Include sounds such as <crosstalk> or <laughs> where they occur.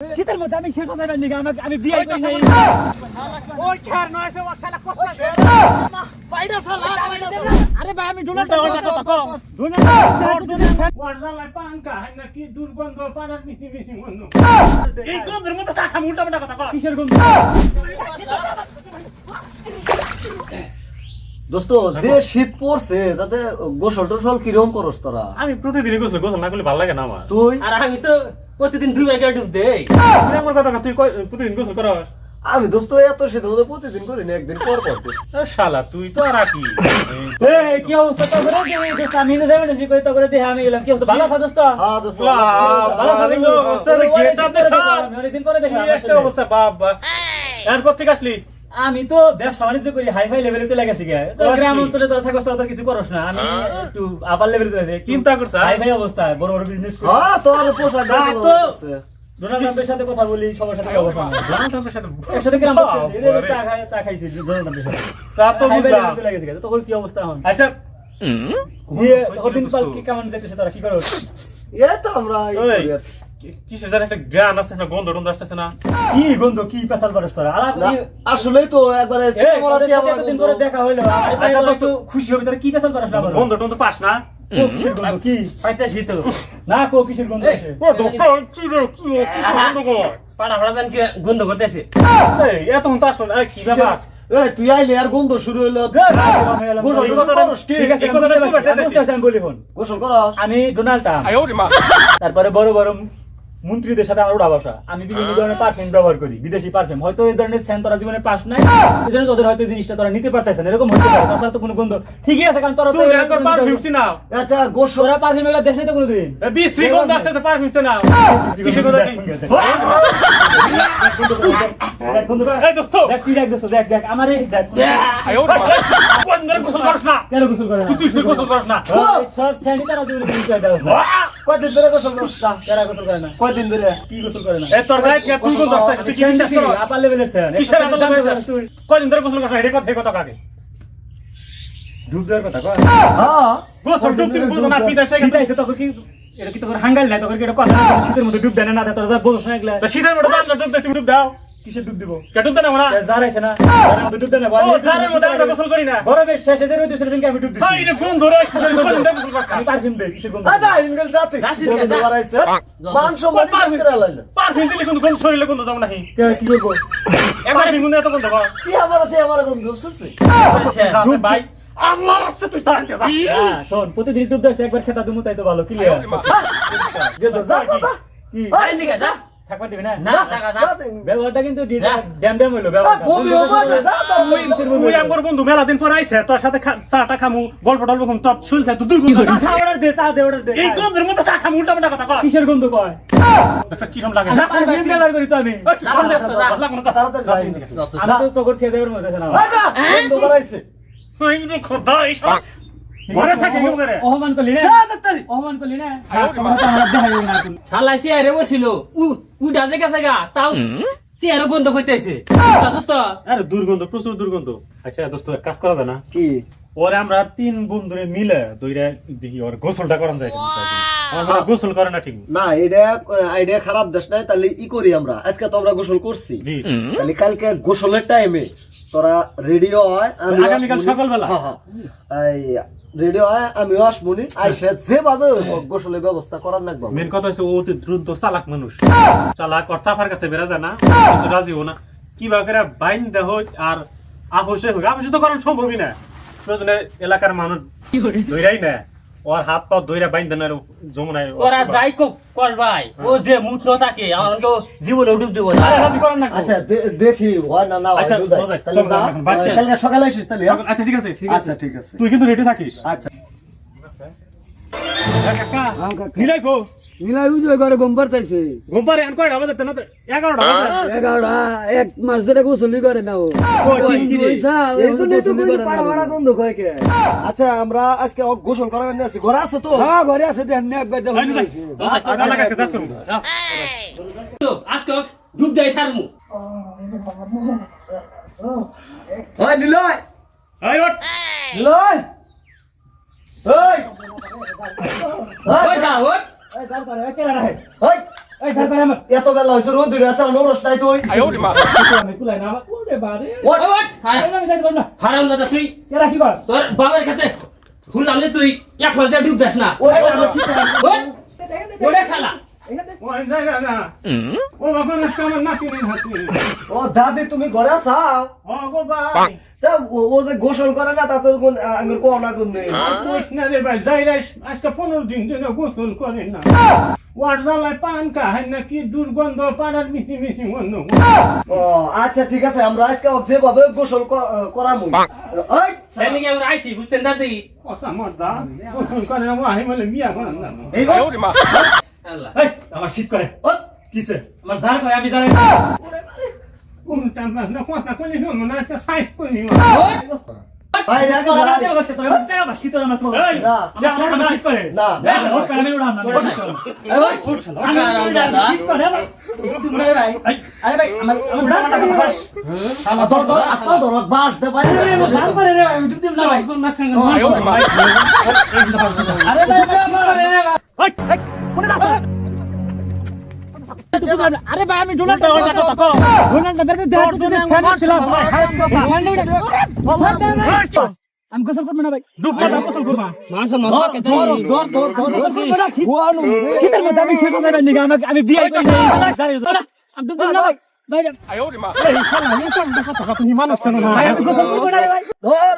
শীতের মধ্যে আমি শেষ হতে পারিনি আমাকে আমি বিয়ে করি নাই। ওই খের নয় সে শালা কষ্ট লাগে আরে ভাই আমি ডোনাল্ড উল্টা কথা ডোনাল্ড ওর পাঙ্কা হয় না দুর্গন্ধ পাড়ার মিশি মিশি মন্য এই গন্ধের মধ্যে চা খাম উল্টা উল্টা কথা কিসের গন্ধ? দোস্ত যে শীত পড়ছে তাতে গোসল টোসল কীরকম করস তোরা? আমি প্রতিদিনই গোসল গোসল না করলে ভালো লাগে না আমার। তুই? আর আমি তো প্রতিদিন দুইবার করে ডুব দেই। তুই আমার কথা তুই প্রতিদিন গোসল করস? আমি দোস্ত এত শীত মধ্যে প্রতিদিন করি না একদিন পর পর শালা তুই তো আর কি এই কি অবস্থা তো করে দে দোস্ত আমি না যাবেন জি কই তো করে দে আমি এলাম কি অবস্থা? ভালো আছে দোস্ত? হ্যাঁ দোস্ত ভালো আছে। রে, get up দেখছ? অনেকদিন পরে কি দেখলাম একটা অবস্থা বাবা এর কোথেকে আসলি? আমি তো ব্যবসা বাণিজ্য করি হাই ফাই লেভেলে চলে গেছি গে তো আসলি। গ্রাম অঞ্চলে তোরা থাকস তোরা তো কিছু করস না। আমি একটু আপার লেভেলে চলে যাই। চিন্তা করছ, হাই ফাই অবস্থা বড় বড় বিজনেস করি। হ্যাঁ তোর পোশাক না, তো। ডোনাল্ড ট্রাম্পের সাথে কথা বলি সবার সাথে কথা বলি। ডোনাল্ড ট্রাম্পের সাথে একসাথে গ্রাম। চা খাই চা খাইছি ডোনাল্ড ট্রাম্পের সাথে। তা তো বুঝলাম। চলে গেছি গে তখন কি অবস্থা এখন? আচ্ছা। দিয়ে তখন দিন পাল কি কেমন যেতেছে তোরা কি করো এই তো আমরা একটা গ্রান আসছে না গন্ধ টন্ধ আসতেছে না কি গন্ধ কি পেশাল পারস তোরা আসলেই তো একবারে এতদিন পরে দেখা হইল আচ্ছা, তোরা খুশি হবে তোরা কি পেশাল পারস না গন্ধ টন্ধ পাস না ও, কিসের গন্ধ কি পাইতেছি তো না কো কিসের গন্ধ এই, ও দোস্ত কি রে কি গন্ধ গো? পাড়া ফাড়া জান কি গন্ধ করতেছে এই এতক্ষণ তো আসলো কি ব্যাপার এই তুই আইলে আর গন্ধ শুরু হইল গোসল করস আমি ডোনাল্ড তারপরে বড় বড় মন্ত্রীদের সাথে আমার উঠা বসা। আমি বিভিন্ন ধরনের পারফিউম ব্যবহার করি বিদেশি পারফিউম হয়তো এই ধরনের স্যান তোরা জীবনে পাস নাই এই জন্য তোদের হয়তো জিনিসটা তোরা নিতে পারতেছে না এরকম হতে পারে। তাছাড়া তো কোনো গন্ধ ঠিকই আছে কারণ তোরা তো তুমি একবার পারফিউম চিনা আচ্ছা গোসরা তোরা পারফিউম এগুলো দেশে তো কোনোদিন। এ, বিশ্রী গন্ধ আসছে তো পারফিউম চিনা কিছু গন্ধ নেই? <laughs> দেখ বন্ধু, দেখ। এই দোস্ত দেখ তুই দেখ দোস্ত, দেখ দেখ আমার এই দেখ গন্ধের গোসল করিস না কেন গোসল করে না তুই তুই গোসল করিস না ওই সব স্যান্ডি তারা জীবনে কিছু চাই দাও কয়দিন ধরে গোসল করস না তারা গোসল করে না কয়দিন ধরে কি গোসল করে না এই তোর তুই তুই কাকে ডুব দেওয়ার কথা হ্যাঁ ডুব কি এটা কি তোর হাঙ্গাল নাই? তখন কি এটা কথা শীতের মধ্যে ডুব দেয় না দেয়, তোরা যা বলছ না এগুলা শীতের মধ্যে দাম ডুব দে তুমি ডুব দাও। কিসে ডুব দিব? কে ডুব দে না ওরা যার আইছে না যার মধ্যে ডুব দেয় না ও জারের মধ্যে আমরা গোসল করি না। গরমের শেষে যে দিছিল দিনকে আমি ডুব দিছি। হাই রে গন্ধ রে শীতের মধ্যে গোসল করিস আমি পারফিউম দেই কিসের গন্ধ আচ্ছা ইনগেল যাতে রাশি গন্ধ যা। বাড়াইছে মান সম্মান শেষ করে লাইলো পারফিউম দিলে কিন্তু গন্ধ শরীরে গন্ধ যাও নাহি। কে কি করব? একবার গন্ধ এত গন্ধ পাও চি আমার আছে আমার গন্ধ শুনছি আছে ভাই। আল্লাহ রাস্তে তুই তাড়াতে যা হ্যাঁ শোন প্রতিদিন ডুব দিছে একবার খেতা দুমু তাই তো ভালো যা যা, কি আরে দিকে যা থাকবার দিবি না না টাকা যা যা, যা। ব্যবহারটা কিন্তু ড্যাম ড্যাম হইল আ, ব্যবহারটা বমি হবে না, যা যা, ওই কিসের তুই আমার বন্ধু মেলা দিন পর আইছে তোর সাথে চাটা খামু গল্প টল্প শুনছে চা খা দে, চা দে, order দে। এই গন্ধের মধ্যে চা খামু উল্টা পাল্টা কথা কয় কিসের গন্ধ কয় দেখছ কিরম লাগে আচ্ছা, আমি ফেলার করি তো আমি এই, তুই সামনে যা, ভালো লাগল না, তাড়াতাড়ি যাই আমি তো তোর থেকে দেবার মধ্যে না যা, গন্ধ বাড়াইছে এই যে খোদা, এই ঘরে থাকে কেউ করে অপমান করলি না যা করলি না তোমার তো আমার দেখা যাবে না তুই। শালাই চেয়ারে বসিল। উ উ ডাজে গেছে গা তাও চেয়ারে গন্ধ করতেছে। দোস্ত। আরে দুর্গন্ধ প্রচুর দুর্গন্ধ। আচ্ছা দোস্ত এক কাজ করা না? কি? ওরে আমরা তিন বন্ধুরে মিলে দুইটা দেখি ওর গোসলটা করান যায়। আমার গোসল করে না ঠিক না এটা আইডিয়া খারাপ দেশ নাই তাহলে ই করি আমরা। আজকে তো আমরা গোসল করছি। তাহলে কালকে গোসলের টাইমে তোরা রেডিও হয় আমি আগামীকাল সকালবেলা? রেডিও হয়। আমিও আসবনি আইসে যেভাবে গোসলের ব্যবস্থা করার লাগবে। মেন কথা হচ্ছে ও অতি দ্রুত চালাক মানুষ। চালাক আর চাফার কাছে বেড়া যায় না কিন্তু রাজি হো না। কি বা করে বাইন দেহ আর আপোষে হোক। আপোষে তো করার সম্ভবই না। প্রয়োজনে এলাকার মানুষ ধৈরাই না ওর হাত পা ধইরা বাইন না যমুনায় ওরা যাই কো কর ভাই। ও যে মুঠ থাকে আমার তো জীবনে ডুব দিব না। করেন না। আচ্ছা দেখি হয় না না আচ্ছা, সকালে আসিস তাহলে হ্যাঁ? আচ্ছা ঠিক আছে ঠিক আছে। আচ্ছা ঠিক আছে। তুই কিন্তু রেডি থাকিস। আচ্ছা। হ্যাঁ। নিলাই কো। ঘরে গোম্পারে আন না বাজে এগারোটা এক মাস ধরে গোসলি করে না ও। এই তো পাড়া গন্ধ কয় কে? আচ্ছা আমরা আজকে ও গোসল করাবেন না আছি। ঘরে আছে তো? হ্যাঁ ঘরে আছে দেন না একবার দেখো। আচ্ছা, কাছে যাত। আজকে ডুব সারমু। ওই নিলয়। ওই ওট? ওই এই ধার করে আমার এত বেলা হয়েছে রোদ ধরে আছে নড়স নাই তুই হারাম- দাদা তুই কি কর তোর বাবার কাছে শুনলাম যে তুই এক ফল ডুব দেখ না ওটা শালা ও বাবা নষ্ট আমার নাতি নেই হাতি ও দাদি তুমি ঘরে আসাও ও তা যে গোসল করে না তাতে কোন আঙ্গুর কোন না কোন নেই? না রে ভাই যাই রে আজকে পনেরো দিন ধরে গোসল করে না। ওয়ার পান খায় না কি দুর্গন্ধ পাড়ার মিছি মিছি গন্ধ। ও আচ্ছা ঠিক আছে আমরা আজকে যেভাবে গোসল করামু। ওই সেই আমরা আইছি বুঝতেন না তুই অসা গোসল করে না বলে বিয়া করেন না। এই গো। আল্লাহ এই আমার শীত করে। ও, কিসে আমার জার করে আমি জানি আরে আরে ভাই আমি ডোনাল্ড ডোনাল্ড ছিলাম। আমি গোসল করব না ভাই। মানুষ মজা খেতে ধর ধর ধর ধর। শীতের মধ্যে আমি খেতে দেবেন নাকি আমাকে আমি বিয়ে করে আমি ডুব না ভাই। ভাই এই শালা এই সব কথা তুমি মানুষ কেন না? আমি গোসল করব না ভাই। ধর।